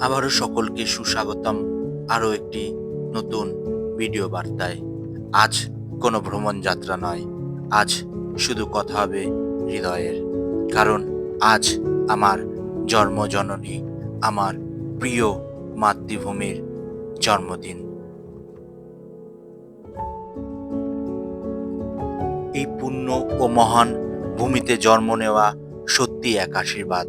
আবারও সকলকে সুস্বাগতম আরও একটি নতুন ভিডিও বার্তায়। আজ কোনো ভ্রমণ যাত্রা নয়, আজ শুধু কথা হবে হৃদয়ের। কারণ আজ আমার জন্মজননী, আমার প্রিয় মাতৃভূমির জন্মদিন। এই পুণ্য ও মহান ভূমিতে জন্ম নেওয়া সত্যি এক আশীর্বাদ,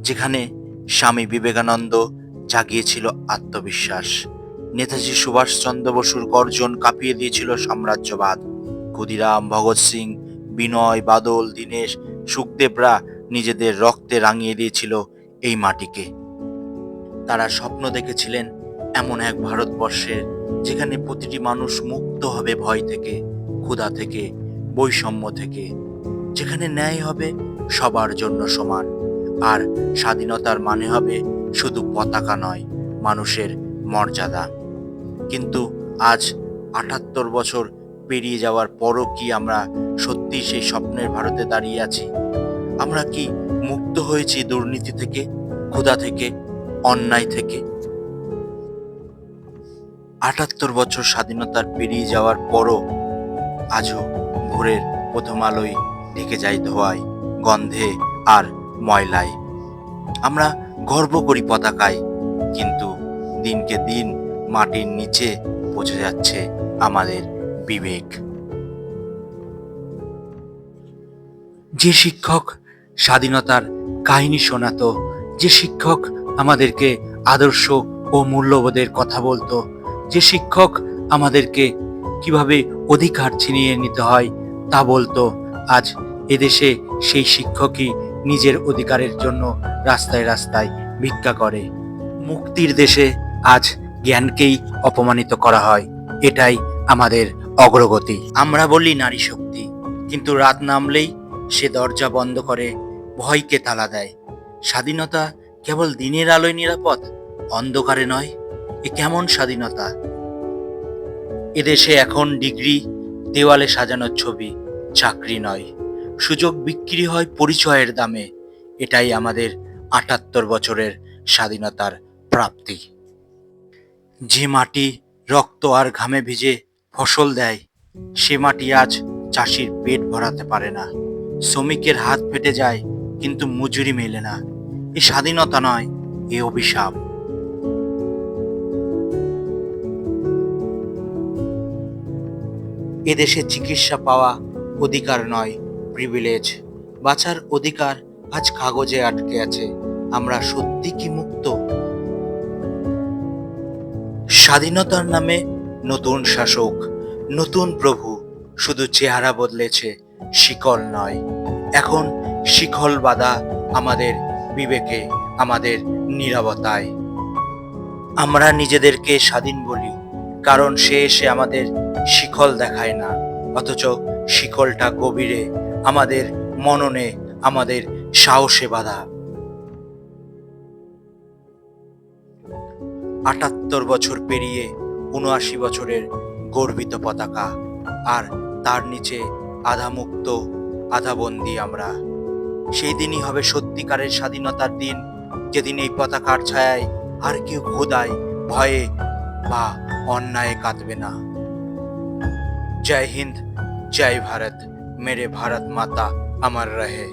যেখানে স্বামী বিবেকানন্দ জাগিয়েছিল আত্মবিশ্বাস। নেতাজি সুভাষচন্দ্র বসুর গর্জন কাঁপিয়ে দিয়েছিল সাম্রাজ্যবাদ। ক্ষুদিরাম, ভগৎ সিং, বিনয়, বাদল, দীনেশ, সুখদেবরা নিজেদের রক্তে রাঙিয়ে দিয়েছিল এই মাটিকে। তারা স্বপ্ন দেখেছিলেন এমন এক ভারতবর্ষের যেখানে প্রতিটি মানুষ মুক্ত হবে ভয় থেকে, ক্ষুধা থেকে, বৈষম্য থেকে। যেখানে ন্যায় হবে সবার জন্য সমান। আর স্বাধীনতার মানে হবে শুধু পতাকা নয়, মানুষের মর্যাদা। কিন্তু আজ আটাত্তর বছর পেরিয়ে যাওয়ার পরও কি আমরা সত্যি সেই স্বপ্নের ভারতে দাঁড়িয়ে আছি? আমরা কি মুক্ত হয়েছি দুর্নীতি থেকে, ক্ষুধা থেকে, অন্যায় থেকে? আটাত্তর বছর স্বাধীনতার পেরিয়ে যাওয়ার পরও আজও ভোরের প্রথম আলোয় ঢেকে যায় ধোয়ায় গন্ধে আর ময়লায় আমরা গর্ব করি পতাকায়, কিন্তু দিনকে দিন মাটির নিচে পচে যাচ্ছে আমাদের বিবেক। যে শিক্ষক স্বাধীনতার কাহিনী শোনাতো, যে শিক্ষক আমাদেরকে আদর্শ ও মূল্যবোধের কথা বলতো, যে শিক্ষক আমাদেরকে কীভাবে অধিকার ছিনিয়ে নিতে হয় তা বলতো, আজ এদেশে সেই শিক্ষকই নিজের অধিকারের জন্য রাস্তায় রাস্তায় ভিক্ষা করে। মুক্তির দেশে আজ জ্ঞানকেই অপমানিত করা হয়। এটাই আমাদের অগ্রগতি। আমরা বলি নারী শক্তি, কিন্তু রাত নামলেই সে দরজা বন্ধ করে, ভয়কে তালা দেয়। স্বাধীনতা কেবল দিনের আলোয় নিরাপদ, অন্ধকারে নয়, এ কেমন স্বাধীনতা? এদেশে এখন ডিগ্রি, দেওয়ালে সাজানোর ছবি, চাকরি নয়। সুযোগ বিক্রি হয় পরিচয়ের দামে। এটাই আমাদের আটাত্তর বছরের স্বাধীনতার প্রাপ্তি। যে মাটি রক্ত আর ঘামে ভিজে ফসল দেয়, সে মাটি আজ চাষির পেট ভরাতে পারে না। শ্রমিকের হাত ফেটে যায়, কিন্তু মজুরি মেলে না। এ স্বাধীনতা নয়, এ অভিশাপ। এদেশে চিকিৎসা পাওয়া অধিকার নয় প্রিভিলেজ বাঁচার অধিকার আজ কাগজে আটকে আছে। আমরা সত্যি কি মুক্ত? স্বাধীনতার নামে নতুন শাসক, নতুন প্রভু, শুধু চেহারা বদলেছে, শিকল নয়। এখন শিকল বাধা আমাদের বিবেকে, আমাদের নীরবতায়। আমরা নিজেদেরকে স্বাধীন বলি, কারণ সে এসে আমাদের শিকল দেখায় না, অথচ শিকলটা গভীরে আমাদের মননে, আমাদের সাহসে বাধা। আটাত্তর বছর পেরিয়ে উনআশি বছরের গর্বিত পতাকা, আর তার নিচে আধা মুক্ত আধা বন্দি আমরা। সেই দিনই হবে সত্যিকারের স্বাধীনতার দিন, যেদিন এই পতাকার ছায়ায় আর কেউ খোদায় ভয়ে বা অন্যায় কাঁদবে না। জয় হিন্দ, জয় ভারত। মেরে ভারত মাতা আমার রহে